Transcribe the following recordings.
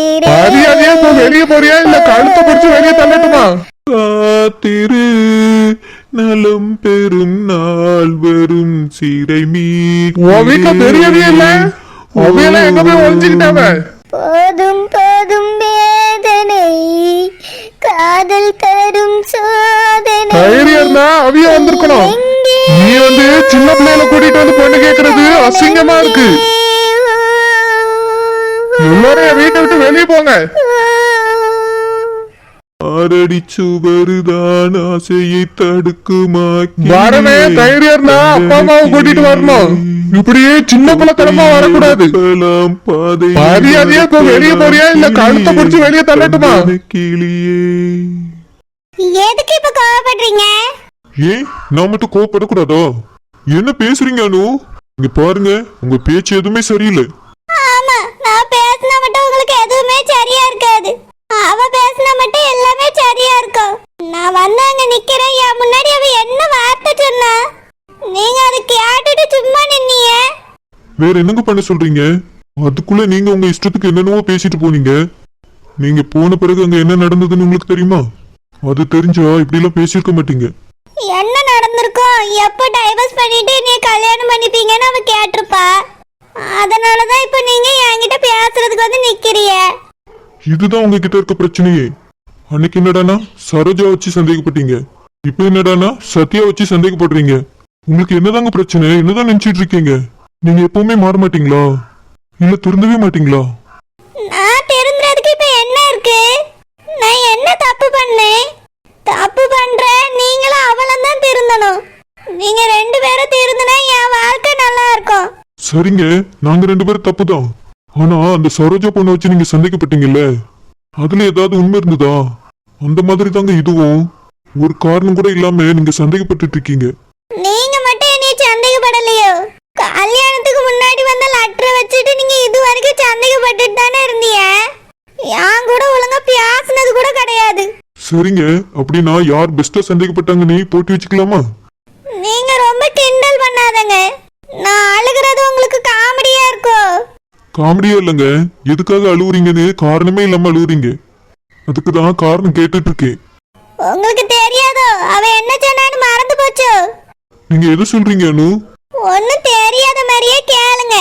இப்போ வெளியே போறியா? இல்ல கழுத்தை பிடிச்சு வெளியே தள்ளட்டுமா? காத்திரு. நலம் பெறும் நாள் வரும் சிறை உன் வீட்டுல பெரியவே இல்ல? அவையெல்லாம் எங்க போய் ஒளிஞ்சுக்கிட்டாவ போதும் போதும் வேதனை. காதல் தரும் சோதனை. தைரியம் இருந்தா அவிய வந்திருக்கணும். நீ வந்து சின்ன பிள்ளையில கூட்டிட்டு வந்து பொண்ணு கேக்குறது அசிங்கமா இருக்கு. எல்லாரும் வீட்டை விட்டு வெளியே போங்க. ஆரடி சுவருதான் ஆசையை தடுக்குமா? வரவே தைரியம் இருந்தா அப்பா அம்மாவை கூட்டிட்டு வரணும். இப்படியே சின்ன பிள்ளைத்தனமா வரக்கூடாது. மரியாதையா இப்போ வெளியே போறியா? இல்ல கழுத்தை பிடிச்சு வெளியே தள்ளட்டுமா? கிளியே எதுக்கு இப்ப கோவப்படுறீங்க? ஏன் நான் மட்டும் கோவப்படக்கூடாதா? என்ன பேசுறீங்க அனு? இங்க பாருங்க உங்க பேச்சு எதுவுமே சரியில்லை. நான் பேசினா மட்டும் உங்களுக்கு எதுவுமே சரியா இருக்காது. அவ பேசினா மட்டும் எல்லாமே சரியா இருக்கும். நான் வந்து அங்க நிக்கிறேன். என் முன்னாடி அவ என்ன வார்த்தை சொன்னா? நீங்க அதை கேட்டுட்டு சும்மா நின்னீங்க. வேற என்னங்க பண்ண சொல்றீங்க? அதுக்குள்ள நீங்க உங்க இஷ்டத்துக்கு என்னென்னவோ பேசிட்டு போனீங்க. நீங்க போன பிறகு அங்க என்ன நடந்ததுன்னு உங்களுக்கு தெரியுமா? அது தெரிஞ்சா இப்படி எல்லாம் பேசியிருக்க மாட்டீங்க. என்ன நடந்திருக்கும்? எப்போ டைவர்ஸ் பண்ணிட்டு நீ கல்யாணம் பண்ணிப்பீங்கன்னு அவ கேட்டிருப்பா. அதனாலதான் இப்ப நீங்க என்கிட்ட பேசுறதுக்கு வந்து நிக்கிறிய இதுதான் உங்ககிட்ட இருக்க பிரச்சனையே. அன்னைக்கு என்னடானா சரோஜா வச்சு சந்தேகப்பட்டீங்க. இப்போ என்னடானா சத்யா வச்சு சந்தேகப்படுறீங்க. உங்களுக்கு என்னதாங்க பிரச்சனை? என்னதான் நினைச்சிட்டு இருக்கீங்க? நீங்க எப்பவுமே மாற மாட்டீங்களா? இல்ல திருந்தவே மாட்டீங்களா? நான் திருந்துறதுக்கு இப்ப என்ன இருக்கு? நான் என்ன தப்பு பண்ணேன்? தப்பு பண்ற நீங்களும் அவளும் தான் திருந்தணும். நீங்க ரெண்டு பேரும் திருந்தினா என் வாழ்க்கை நல்லா இருக்கும். சரிங்க நாங்க ரெண்டு பேரும் தப்புதான். ஆனா அந்த சரோஜா பொண்ணை வச்சு நீங்க சந்தேகப்பட்டீங்கல்ல? அதுல ஏதாவது உண்மை இருந்ததா? அந்த மாதிரி தாங்க இதுவும். ஒரு காரணம் கூட இல்லாம நீங்க சந்தேகப்பட்டுட்டு இருக்கீங்க. நீங்க மட்டும் என்னைய சந்தேகப்படலையோ? கல்யாணத்துக்கு முன்னாடி வந்த லெட்டரை வச்சுட்டு நீங்க இது வரைக்கும் சந்தேகப்பட்டுட்டு தானே இருந்தீங்க? என் கூட ஒழுங்கா பேசுனது கூட கிடையாது. சரிங்க அப்படின்னா யார் பெஸ்டா சந்தேகப்பட்டாங்கன்னு போட்டி வச்சுக்கலாமா? நீங்க ரொம்ப கிண்டல் பண்ணாதங்க. நான் அழுகிறது உங்களுக்கு காமெடியா இருக்கும் காமெடியா இல்லைங்க. எதுக்காக அழுவுறீங்கன்னு காரணமே இல்லாம அழுவுறீங்க. அதுக்கு தான் காரணம் கேட்டுட்டு இருக்கேன். உங்களுக்கு தெரியாதோ? அவ என்ன சொன்னான்னு மறந்து போச்சோ? நீங்க எது சொல்றீங்க அனு? ஒன்னும் தெரியாத மாதிரியே கேளுங்க.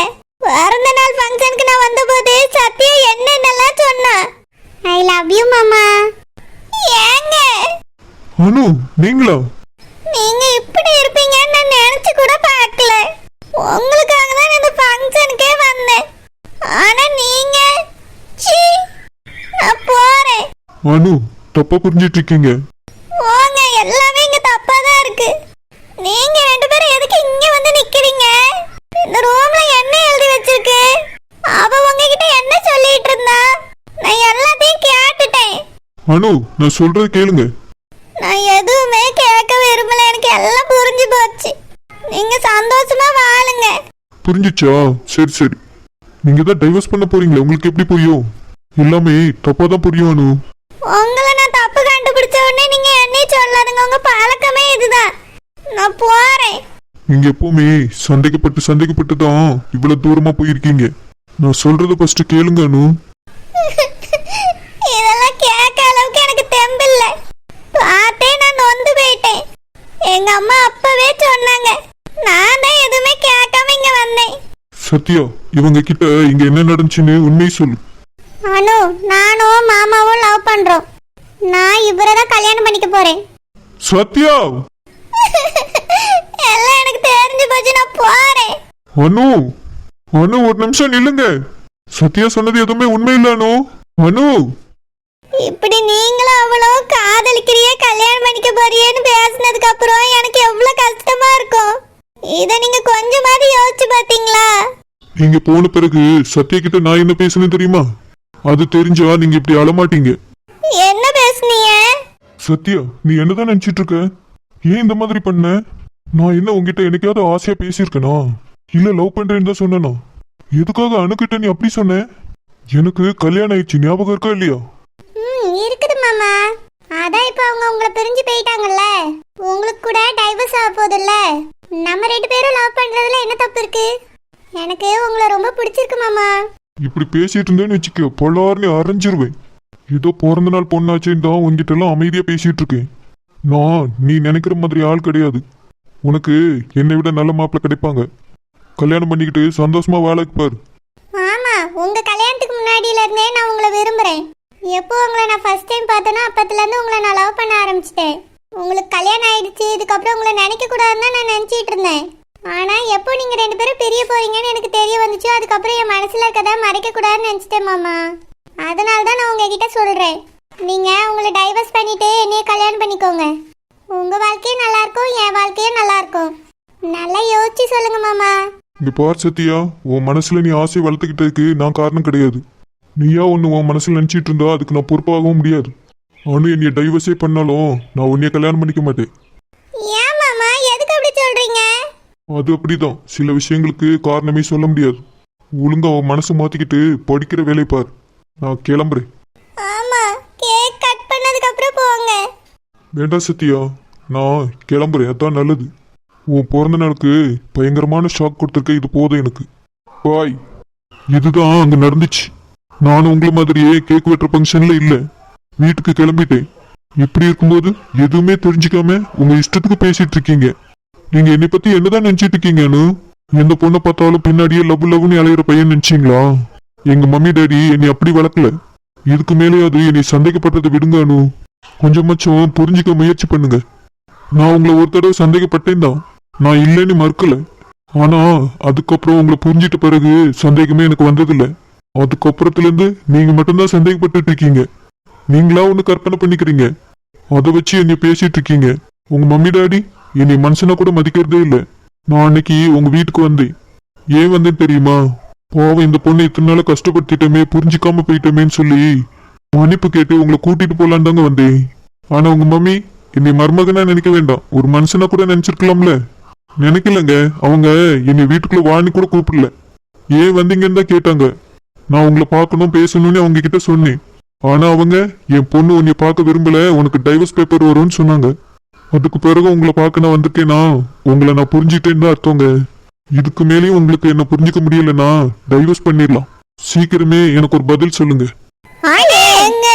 பிறந்த நாள் ஃபங்க்ஷனுக்கு நான் வந்தபோது சத்யா என்னென்னலாம் சொன்னா? ஐ லவ் யூ மாமா. ஏங்க? அனு நீங்களா? நீங்க இப்படி இருப்பீங்கன்னு நான் நினைச்சு கூட பார்க்கல. உங்களுக்காக தான் இந்த ஃபங்க்ஷனுக்கே வந்தேன். ஆனா நீங்க சீ நான் போறேன். அனு தப்பா புரிஞ்சிட்டு இருக்கீங்க போங்க எல்லாமே இங்க தப்பா தான் இருக்கு. நீங்க ரெண்டு பேரும் எதுக்கு இங்க வந்து நிக்கிறீங்க? இந்த ரூம்ல என்ன எழுதி வச்சிருக்கு? அவ உங்ககிட்ட என்ன சொல்லிட்டு இருந்தா? நான் எல்லாத்தையும் கேட்டுட்டேன். அனு நான் சொல்றத கேளுங்க. புரிஞ்சுச்சா? சரி சரி. நீங்க தான் டைவர்ஸ் பண்ண போறீங்களே உங்களுக்கு எப்படி புரியும்? எல்லாமே தப்பா தான் புரியும் அனு. உங்களை நான் தப்பு கண்டுபிடிச்ச உடனே நீங்க என்னையும் சொல்லாதுங்க. உங்க பழக்கமே இதுதான். நான் போறேன். நீங்க எப்பவுமே சந்தேகப்பட்டு சந்தேகப்பட்டு தான் இவ்வளவு தூரமா போயிருக்கீங்க. நான் சொல்றத ஃபர்ஸ்ட் கேளுங்க அனு. இதெல்லாம் கேட்க அளவுக்கு எனக்கு தெம்பில்ல. பார்த்தே நான் நொந்து போயிட்டேன். எங்க அம்மா அப்பவே சொன்னாங்க. நான் தான் எதுவுமே கேட்காம இங்க வந்தேன் சத்யா இவங்க கிட்ட இங்க என்ன நடந்துச்சுன்னு உண்மையை சொல்லு. அனு நானும் மாமாவும் லவ் பண்றோம். நான் இவரை தான் கல்யாணம் பண்ணிக்க போறேன். சத்யா! எல்லாம் எனக்கு தெரிஞ்சு போச்சு நான் போறேன். அனு அனு ஒரு நிமிஷம் நில்லுங்க. சத்யா சொன்னது எதுவுமே உண்மை இல்ல அனு. அனு! இப்படி நீங்களும் அவளும் காதலிக்கிறியே கல்யாணம் பண்ணிக்க போறியேன்னு பேசினதுக்கு அப்புறம் எனக்கு எவ்வளவு கஷ்டமா இருக்கும். இத நீங்க கொஞ்சமாவது யோசிச்சு பாத்தீங்களா? நீங்க போன பிறகு சத்யா கிட்ட நான் என்ன பேசுனேன் தெரியுமா? அது தெரிஞ்சா நீங்க இப்படி அழமாட்டீங்க. என்ன பேசுனீங்க? சத்யா நீ என்னதான் நினைச்சிட்டு இருக்க? ஏன் இந்த மாதிரி பண்ண? நான் என்ன உன்கிட்ட என்னைக்காவது ஆசையா பேசியிருக்கேனா? இல்ல லவ் பண்றேன்னு தான் சொன்னேனா? எதுக்காக அணுகிட்ட நீ அப்படி சொன்ன? எனக்கு கல்யாணம் ஆயிடுச்சு ஞாபகம் இருக்கா இல்லையா? ம் இருக்குது மாமா. அதான் இப்போ அவங்க உங்களை பிரிஞ்சு போயிட்டாங்கல்ல. உங்களுக்கு கூட டைவர்ஸ் ஆக போகுதுல்ல. நம்ம ரெண்டு பேரும் லவ் பண்றதுல என்ன தப்பு இருக்கு? எனக்கு உங்களை ரொம்ப பிடிச்சிருக்கு மாமா. இப்படி பேசிட்டு இருந்தேன்னு வச்சுக்க பொல்லார்னு அரைஞ்சிருவேன். ஏதோ பிறந்த நாள் பொண்ணாச்சேன்னு தான் உங்ககிட்ட எல்லாம் அமைதியா பேசிட்டு இருக்கேன். நான் நீ நினைக்கிற மாதிரி ஆள் கிடையாது. உனக்கு என்னை விட நல்ல மாப்பிள்ளை கிடைப்பாங்க. கல்யாணம் பண்ணிக்கிட்டு சந்தோஷமா வாழக்கு பாரு. ஆமா உங்க கல்யாணத்துக்கு முன்னாடியில இருந்தே நான் உங்களை விரும்புறேன். எப்போ உங்களை நான் ஃபர்ஸ்ட் டைம் பார்த்தேனோ அப்பத்துல இருந்து உங்களை நான் லவ் பண்ண ஆரம்பிச்சிட்டேன். உங்களுக்கு கல்யாணம் ஆயிடுச்சு இதுக்கப்புறம் உங்களை நினைக்க கூடாதுன்னு தான் நான் நினச்சிட்டு இருந்தேன். ஆனால் எப்போ நீங்கள் ரெண்டு பேரும் பிரிய போறீங்கன்னு எனக்கு தெரிய வந்துச்சோ. அதுக்கப்புறம் என் மனசில் இருக்கதை மறைக்க கூடாதுன்னு நினச்சிட்டேன் மாமா. அதனால தான் நான் உங்ககிட்ட சொல்கிறேன் நீங்கள் உங்களை டைவர்ஸ் பண்ணிட்டு என்னைய கல்யாணம் பண்ணிக்கோங்க. உங்கள் வாழ்க்கையும் நல்லாயிருக்கும் என் வாழ்க்கையும் நல்லாயிருக்கும் நல்லா யோசிச்சு சொல்லுங்க மாமா. இந்த பார் சத்தியா உன் மனசுல நீ ஆசை வளர்த்துக்கிட்டதுக்கு நான் காரணம் கிடையாது. நீயா ஒன்று உன் மனசில் நினச்சிட்டு இருந்தா அதுக்கு நான் பொறுப்பாகவும் முடியாது. அவனு என்னைய டைவர்ஸே பண்ணாலும் நான் உன்னைய கல்யாணம் பண்ணிக்க மாட்டேன். ஏன் மாமா? எதுக்கு அப்படி சொல்றீங்க? அது அப்படிதான். சில விஷயங்களுக்கு காரணமே சொல்ல முடியாது. ஒழுங்கா உன் மனசை மாத்திக்கிட்டு படிக்கிற வேலையை பார். நான் கிளம்புறேன். ஆமா கேக் கட் பண்ணதுக்கு அப்புறம் போங்க. வேண்டாம் சத்யா நான் கிளம்புறேன். அதான் நல்லது. உன் பிறந்த நாளுக்கு பயங்கரமான ஷாக் கொடுத்துருக்க இது போதும் எனக்கு. பாய் இதுதான் அங்க நடந்துச்சு. நானும் உங்களை மாதிரியே கேக் வெட்டுற ஃபங்க்ஷன்ல இல்ல. வீட்டுக்கு கிளம்பிட்டேன். இப்படி இருக்கும்போது எதுவுமே தெரிஞ்சுக்காம உங்க இஷ்டத்துக்கு பேசிட்டு இருக்கீங்க. நீங்க என்னை பத்தி என்னதான் நினைச்சிட்டு இருக்கீங்கன்னு எந்த பொண்ணை பார்த்தாலும் பின்னாடியே லவ் லவ்னு அலையிற பையன் நினைச்சீங்களா? எங்க மம்மி டேடி என்னை அப்படி வளர்க்கல. இதுக்கு மேலேயாவது என்னை சந்தேகப்பட்டதை விடுங்க அனு. கொஞ்சமாச்சும் புரிஞ்சுக்க முயற்சி பண்ணுங்க. நான் உங்களை ஒரு தடவை சந்தேகப்பட்டேன் தான். நான் இல்லைன்னு மறுக்கல. ஆனா அதுக்கப்புறம் உங்களை புரிஞ்சிட்ட பிறகு சந்தேகமே எனக்கு வந்ததில்லை. அதுக்கப்புறத்துல இருந்து நீங்க மட்டும்தான் சந்தேகப்பட்டு இருக்கீங்க. நீங்களா ஒன்று கற்பனை பண்ணிக்கிறீங்க? அதை வச்சு என்னை பேசிட்டு இருக்கீங்க. உங்க மம்மி டாடி என்னை மனுஷனா கூட மதிக்கிறதே இல்லை. நான் அன்னைக்கு உங்க வீட்டுக்கு வந்தேன். ஏன் வந்தேன் தெரியுமா? பாவம் இந்த பொண்ணை இத்தனை நாள் கஷ்டப்படுத்திட்டோமே புரிஞ்சுக்காம போயிட்டோமேன்னு சொல்லி மன்னிப்பு கேட்டு உங்களை கூட்டிட்டு போலான்னு தாங்க வந்தேன். ஆனா உங்க மம்மி என்னை மருமகனா நினைக்க வேண்டாம். ஒரு மனுஷனா கூட நினைச்சிருக்கலாம்ல? நினைக்கலங்க. அவங்க என்னை வீட்டுக்குள்ள வாணி கூட கூப்பிடல. ஏன் வந்தீங்கன்னு தான் கேட்டாங்க. நான் உங்களை பார்க்கணும் பேசணும்னு அவங்க கிட்ட சொன்னேன். ஆனா அவங்க என் பொண்ணு உன்னை பார்க்க விரும்பல உனக்கு டைவர்ஸ் பேப்பர் வரும்னு சொன்னாங்க. அதுக்கு பிறகு உங்களை பார்க்க நான் வந்திருக்கேனா? உங்களை நான் புரிஞ்சுக்கிட்டேன்னு தான் அர்த்தங்க. இதுக்கு மேலேயும் உங்களுக்கு என்ன புரிஞ்சுக்க முடியலன்னா டைவர்ஸ் பண்ணிடலாம். சீக்கிரமே எனக்கு ஒரு பதில் சொல்லுங்க. எங்க?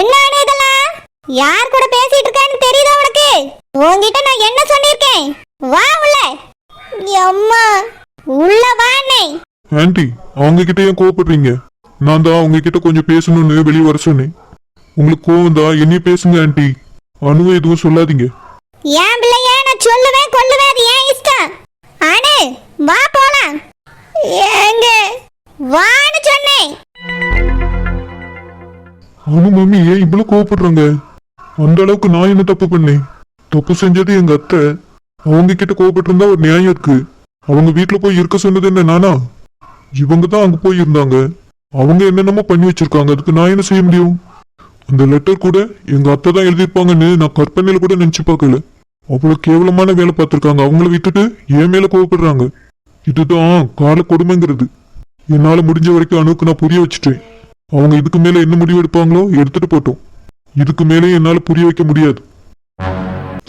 என்ன இதெல்லாம்? யார் கூட பேசிட்டு இருக்கேன்னு தெரியுதா உனக்கு? உன்கிட்ட நான் என்ன சொல்லிருக்கேன் வா உள்ள! அம்மா உள்ள வானே ஆன்ட்டி அவங்க கிட்ட ஏன் கோவப்படுறீங்க? நான் தான் அவங்க கிட்ட கொஞ்சம் பேசணும்னு வெளியே வர சொன்னேன். உங்களுக்கு கோவம் தான் என்னையும் பேசுங்க ஆன்ட்டி அணுவை எதுவும் சொல்லாதீங்க. என் பிள்ளைய நான் சொல்லுவேன் கொல்லுவேன் அது ஏன் இஷ்டம். அனு வா போலாம். ஏங்க வான்னு சொன்னேன். அனு மம்மி ஏன் இவ்வளவு கோவப்படுறாங்க? அந்த அளவுக்கு நான் என்ன தப்பு பண்ணேன்? தப்பு செஞ்சது எங்க அத்தை. அவங்க கிட்ட கோவப்பட்டிருந்தா ஒரு நியாயம் இருக்கு. அவங்க வீட்டுல போய் இருக்க சொன்னது என்ன நானா? இவங்க தான் அங்க போய் இருந்தாங்க அவங்க என்னென்னமோ பண்ணி வச்சிருக்காங்க. அதுக்கு நான் என்ன செய்ய முடியும்? அந்த லெட்டர் கூட எங்க அத்தை தான் எழுதியிருப்பாங்கன்னு நான் கற்பனையில கூட நினைச்சு பார்க்கல. அவ்வளவு கேவலமான வேலை பார்த்திருக்காங்க. அவங்கள விட்டுட்டு என் மேல கோவப்படுறாங்க. இதுதான் கால கொடுமைங்கிறது. என்னால முடிஞ்ச வரைக்கும் அணுக்கு நான் புரிய வச்சுட்டேன். அவங்க இதுக்கு மேல என்ன முடிவு எடுப்பாங்களோ எடுத்துட்டு போட்டோம். இதுக்கு மேலே என்னால புரிய வைக்க முடியாது.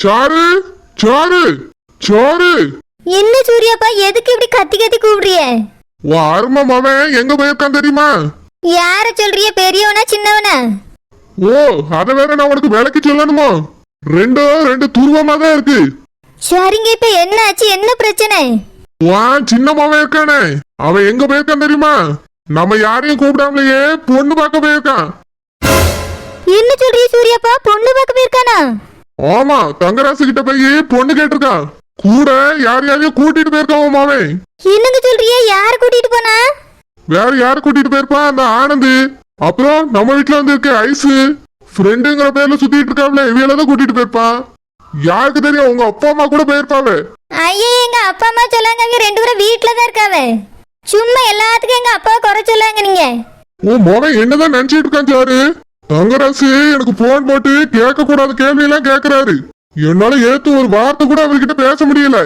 சாரு! சாரு! சாரு! என்ன சூர்யாப்பா எதுக்கு இப்படி கத்தி கத்தி கூப்பிடுறிய உன் அருமை மவன் எங்க போயிருக்கான் தெரியுமா? யார சொல்றிய? பெரியவனா சின்னவனா? ஓ அத வேற நான் உனக்கு விளக்கி சொல்லணுமா? ரெண்டும் ரெண்டு துருவமா தான் இருக்கு. சரிங்க இப்ப என்ன ஆச்சு? என்ன பிரச்சனை? வான் சின்ன மவன் இருக்கானே. அவன் எங்க போயிருக்கான் தெரியுமா? நம்ம யாரையும் கூப்பிடாமலேயே பொண்ணு பார்க்க போயிருக்கான். என்ன சொல்றிய சூர்யாப்பா? பொண்ணு பார்க்க போயிருக்கானா? ஆமா தங்கராசு கிட்ட போய் பொண்ணு கேட்டிருக்கான். கூட யார் யாரையும் கூட்டிட்டு போயிருக்கான் உன் மாவன் என்னங்க சொல்றிய? யார கூட்டிட்டு போனா? வேற யார கூட்டிட்டு போயிருப்பான் அந்த ஆனந்து. அப்புறம் நம்ம வீட்டுல வந்து இருக்க ஐசு. ஃப்ரெண்டுங்கிற பேர்ல சுத்திட்டு இருக்காப்ல இவையில தான் கூட்டிட்டு போயிருப்பான் யாருக்கு தெரியும்? உங்க அப்பா அம்மா கூட போயிருப்பாங்க ஐயா எங்க அப்பா அம்மா சொல்லாங்க. அங்க ரெண்டு பேரும் வீட்ல தான் இருக்காவ. சும்மா எல்லாத்துக்கும் எங்க அப்பா குறை சொல்லாங்க நீங்க. உன் மகன் என்னதான் நினைச்சிட்டு இருக்கான் சாரு? தங்கராசு எனக்கு போன் போட்டு கேட்க கூடாத கேள்வி எல்லாம் கேக்குறாரு. என்னால ஏத்து ஒரு வார்த்தை கூட அவர்கிட்ட பேச முடியல.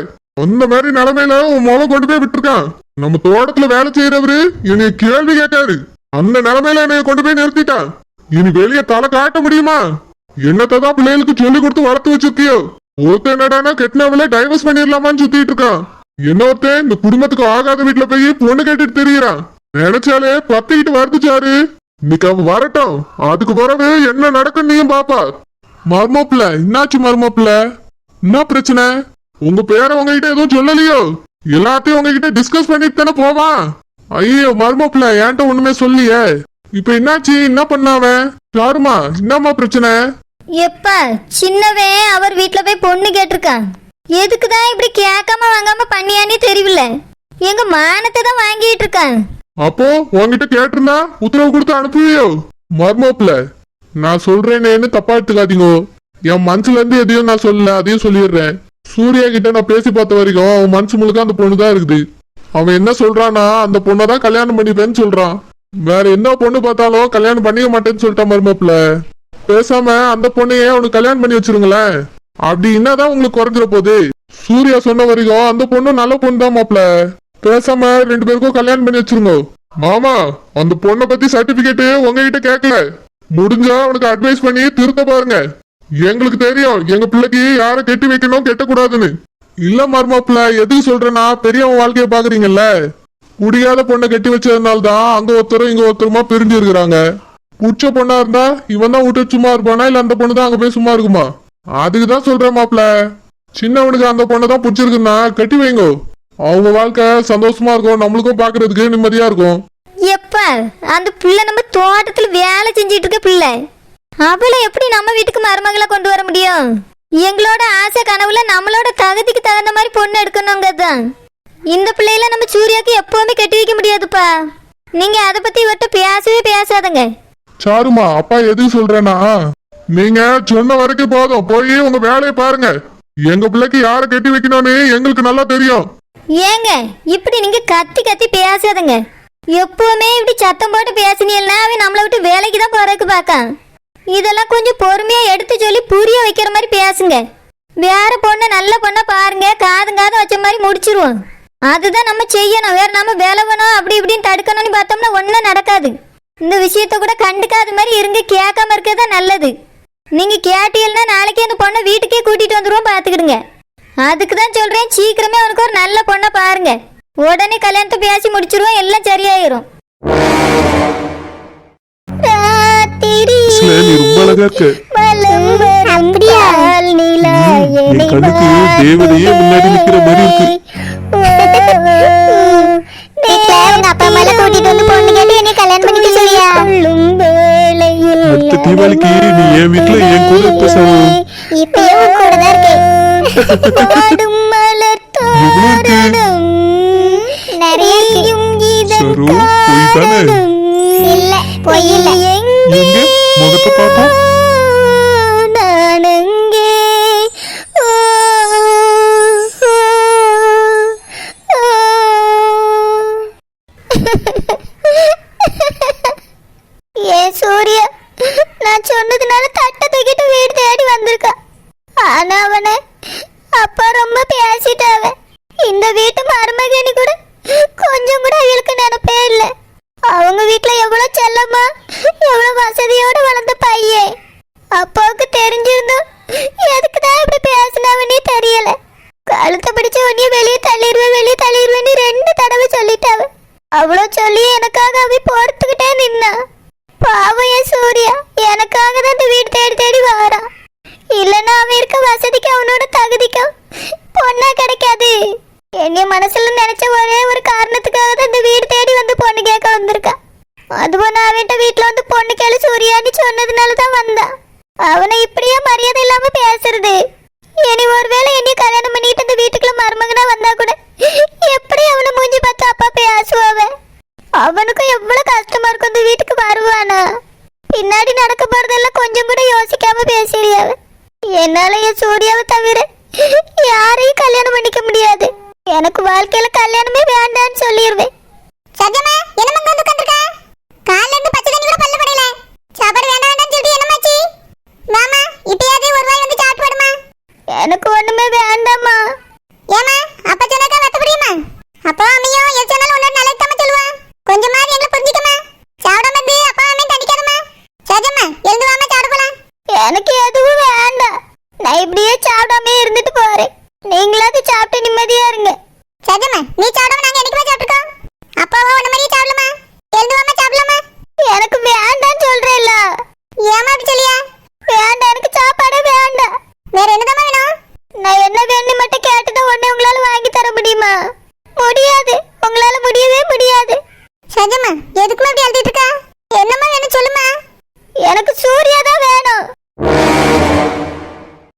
அந்த மாதிரி நிலைமையில உன் மகன் கொண்டு போய் விட்டுருக்கான். நம்ம தோட்டத்துல வேலை செய்யறவரு என்னைய கேள்வி கேட்டாரு அந்த நிலைமையில என்னைய கொண்டு போய் நிறுத்திட்டான். இனி வெளியே தலை காட்ட முடியுமா? என்னத்தான் பிள்ளைகளுக்கு சொல்லி கொடுத்து வளர்த்து வச்சிருக்கியோ? ஒருத்தன் என்னடானா கெட்டினவளே டைவர்ஸ் பண்ணிடலாமான்னு சுத்திட்டு இருக்கான். என்ன ஒருத்தன்? இந்த குடும்பத்துக்கு ஆகாத வீட்டுல போய் பொண்ணு கேட்டுட்டு தெரியறான். நினைச்சாலே பத்திக்கிட்டு வருதுச்சாரு இன்னைக்கு அவன் வரட்டும். அதுக்கு பிறகு என்ன நடக்கும் நீயும் பாப்பா. மர்மப்பிள்ள என்னாச்சு மர்மப்பிள்ள என்ன பிரச்சனை? உங்க பேரை உங்ககிட்ட எதுவும் சொல்லலையோ? எல்லாத்தையும் உங்ககிட்ட டிஸ்கஸ் பண்ணிட்டு தானே போவான்? ஐயோ மர்மப்பிள்ள என்கிட்ட ஒண்ணுமே சொல்லியே. இப்ப என்னாச்சு? என்ன பண்ணாவன் சாருமா என்னம்மா பிரச்சனை? எப்பா? சின்னவன் அவர் வீட்ல போய் பொண்ணு கேட்டிருக்கான். எதுக்கு தான் இப்படி கேட்காம வாங்காம பண்ணியானே தெரியல எங்க மானத்தை தான் வாங்கிட்டு இருக்கான். அப்போ உன்கிட்ட கேட்டிருந்தா உத்தரவு கொடுத்து அனுப்புவியோ? மர்மோப்ல நான் சொல்றேனேன்னு தப்பா எடுத்துக்காதீங்க. என் மனசுல இருந்து எதையும் நான் சொல்லல அதையும் சொல்லிடுறேன். சூர்யா கிட்ட நான் பேசி பார்த்த வரைக்கும் அவன் மனசு முழுக்க அந்த பொண்ணு தான் இருக்குது. அவன் என்ன சொல்றானா அந்த பொண்ணை தான் கல்யாணம் பண்ணிப்பேன்னு சொல்றான். வேற என்ன பொண்ணு பார்த்தாலும் கல்யாணம் பண்ணிக்க மாட்டேன்னு சொல்லிட்டான் மருமப்புல. பேசாம அந்த பொண்ணையே அவனுக்கு கல்யாணம் பண்ணி வச்சிருங்களேன்? அப்படி என்னதான் உங்களுக்கு குறைஞ்சிட போகுது? சூர்யா சொன்ன வரைக்கும் அந்த பொண்ணு நல்ல பொண்ணு தான் மாப்ள. பேசாம ரெண்டு பேருக்கும் கல்யாணம் பண்ணி வச்சிருங்க. மாமா அந்த பொண்ணை பத்தி சர்டிபிகேட்டு உங்ககிட்ட கேட்கல. முடிஞ்சா அவனுக்கு அட்வைஸ் பண்ணி திருத்த பாருங்க. எங்களுக்கு தெரியும் எங்க பிள்ளைக்கு யார கெட்டி வைக்கணும் கெட்டக்கூடாதுன்னு. இல்ல மருமாப்ல எதுக்கு சொல்றேன்னா பெரியவன் வாழ்க்கைய பாக்குறீங்கல்ல? முடியாத பொண்ணை கெட்டி வச்சதுனால தான் அங்க ஒருத்தரும் இங்க ஒருத்தருமா பிரிஞ்சு இருக்கிறாங்க. புடிச்ச பொண்ணா இருந்தா இவன் தான் விட்டு சும்மா இருப்பானா? இல்ல அந்த பொண்ணு தான் அங்க போய் சும்மா இருக்குமா? அதுக்கு தான் சொல்றேன் மாப்ள. சின்னவனுக்கு அந்த பொண்ணை தான் பிடிச்சிருக்குன்னா கட்டி வைங்கோ. அவங்க வாழ்க்கை சந்தோஷமா இருக்கும் நம்மளுக்கும் பாக்குறதுக்கு நிம்மதியா இருக்கும். எப்பா அந்த பிள்ளை நம்ம தோட்டத்துல வேலை செஞ்சிட்டு இருக்க பிள்ளை. அவளை எப்படி நம்ம வீட்டுக்கு மருமகளை கொண்டு வர முடியும்? எங்களோட ஆசை கனவுல நம்மளோட தகுதிக்கு தகுந்த மாதிரி பொண்ணு எடுக்கணுங்க தான் இந்த பிள்ளையில நம்ம சூர்யாவுக்கு எப்பவுமே கட்டி வைக்க முடியாதுப்பா. நீங்க அதை பத்தி இவர்கிட்ட பேசவே பேசாதங்க. சாருமா அப்பா எதுக்கு சொல்றேன்னா நீங்க சொன்ன வரைக்கும் போதும் போய் உங்க வேலையை பாருங்க. எங்க பிள்ளைக்கு யாரை கட்டி வைக்கணும்னு எங்களுக்கு நல்லா தெரியும். ஏங்க இப்படி நீங்க கத்தி கத்தி பேசாதங்க. எப்பவுமே இப்படி சத்தம் போட்டு பேசினீங்கன்னா அவன் நம்மளை விட்டு வேலைக்கு தான் போறதுக்கு பார்க்கான். இதெல்லாம் கொஞ்சம் பொறுமையா எடுத்து சொல்லி புரிய வைக்கிற மாதிரி பேசுங்க. வேற பொண்ணை நல்ல பொண்ணை பாருங்க. காதும் காதும் வச்ச மாதிரி முடிச்சிருவோம். அதுதான் நம்ம செய்யணும். வேற நம்ம வேலை வேணும். அப்படி இப்படின்னு தடுக்கணும்னு பார்த்தோம்னா ஒன்றும் நடக்காது. இந்த விஷயத்த கூட கண்டுக்காத மாதிரி இருங்க. கேட்காம இருக்கிறது தான் நல்லது. நீங்க கேட்டீங்கன்னா நாளைக்கே அந்த பொண்ணை வீட்டுக்கே கூட்டிட்டு வந்துருவோம். பார்த்துக்கிடுங்க. அதுக்கு தான் சொல்றேன். சீக்கிரமே அவனுக்கு ஒரு நல்ல பொண்ணை பாருங்க. உடனே கல்யாணத்தை பேசி முடிச்சிருவோம் எல்லாம் சரியாயிரும். நீ ரொம்ப அழகா இருக்க. என் கண்ணுக்கு தேவதையே முன்னாடி நிக்கிற மாதிரி இருக்கு? அடுத்த தீபாவளிக்கு நீ என் வீட்டுல என் கூட எவ்வளவு இருக்கு. தானே? இல்ல பொய் எங்க முகத்தை பார்த்தோம் நானங்கே ஏ சூர்யா நான் சொன்னதுனால தட்டை தூக்கிட்டு வீடு தேடி வந்திருக்கா ஆனா அவனை அப்பா ரொம்ப பேசிட்டாவ இந்த வீட்டு மருமகனி கூட கொஞ்சம் கூட அவளுக்கு நினைப்பே இல்லை அவங்க வீட்ல எவ்வளவு செல்லமா எவ்வளவு வசதியோட வளர்ந்த பையன் அப்பாவுக்கு தெரிஞ்சிருந்தோம் எதுக்கு தான் இப்படி பேசினவனே தெரியல கழுத்தை பிடிச்ச உடனே வெளியே தள்ளிடுவேன் வெளியே தள்ளிடுவேன்னு ரெண்டு தடவை சொல்லிட்டாவ அவ்வளோ சொல்லி எனக்காக அவ பொறுத்துக்கிட்டே நின்னா பாவம் என் சூர்யா எனக்காக தான் இந்த வீடு தேடி தேடி வாரான் இல்லைன்னா அவன் இருக்க வசதிக்கு அவனோட தகுதிக்கும் பொண்ணா கிடைக்காது என்னைய மனசுல நினைச்ச ஒரே ஒரு காரணத்துக்காக தான் இந்த வீடு தேடி வந்து பொண்ணு கேட்க வந்திருக்கா அதுவும் நான் அவன்கிட்ட வீட்டுல வந்து பொண்ணு கேளு சூர்யான்னு சொன்னதுனால தான் வந்தான் அவனை இப்படியே மரியாதை இல்லாம பேசுறது இனி ஒருவேளை என்னைய கல்யாணம் பண்ணிட்டு இந்த வீட்டுக்குள்ள மருமகனா வந்தா கூட எப்படி அவனை மூஞ்சி பார்த்து அப்பா பேசுவாவ அவனுக்கும் எவ்வளவு கஷ்டமா இருக்கும் இந்த வீட்டுக்கு வருவானா பின்னாடி நடக்க போறதெல்லாம் கொஞ்சம் கூட யோசிக்காம பேசிடுயாவ என்னால என் சூர்யாவை தவிர யாரையும் கல்யாணம் பண்ணிக்க முடியாது. எனக்கு வாழ்க்கையில கல்யாணமே வேண்டாம்னு சொல்லிடுவேன் சஜமா என்ன வந்து உட்கார்ந்திருக்க? கால்ல இருந்து பச்சை தண்ணி கூட பல்ல படல சாப்பாடு வேண்டாம் வேண்டாம்னு சொல்லிட்டு என்னமாச்சி மாமா இப்பயாவது ஒரு வாய் வந்து சாப்பிட்டு விடுமா எனக்கு ஒண்ணுமே வேண்டாமா ஏமா அப்பா சொன்னாக்கா வத்த முடியுமா அப்பா அம்மையும் எது சொன்னாலும் உன்னோட நல்லது தான் சொல்லுவா கொஞ்சம் மாதிரி எங்களை புரிஞ்சுக்கமா சாப்பிடாம இருந்து அப்பா அம்மையும் தண்டிக்காதமா சஜம்மா எழுந்து வாமா சாப்பிட போலாம் எனக்கு எதுவும் வேண்டாம் நான் இப்படியே சாப்பிடாமே இருந்துட்டு போறேன். நீங்களாவது சாப்பிட்டு நிம்மதியா இருங்க. நீ சாப்பிட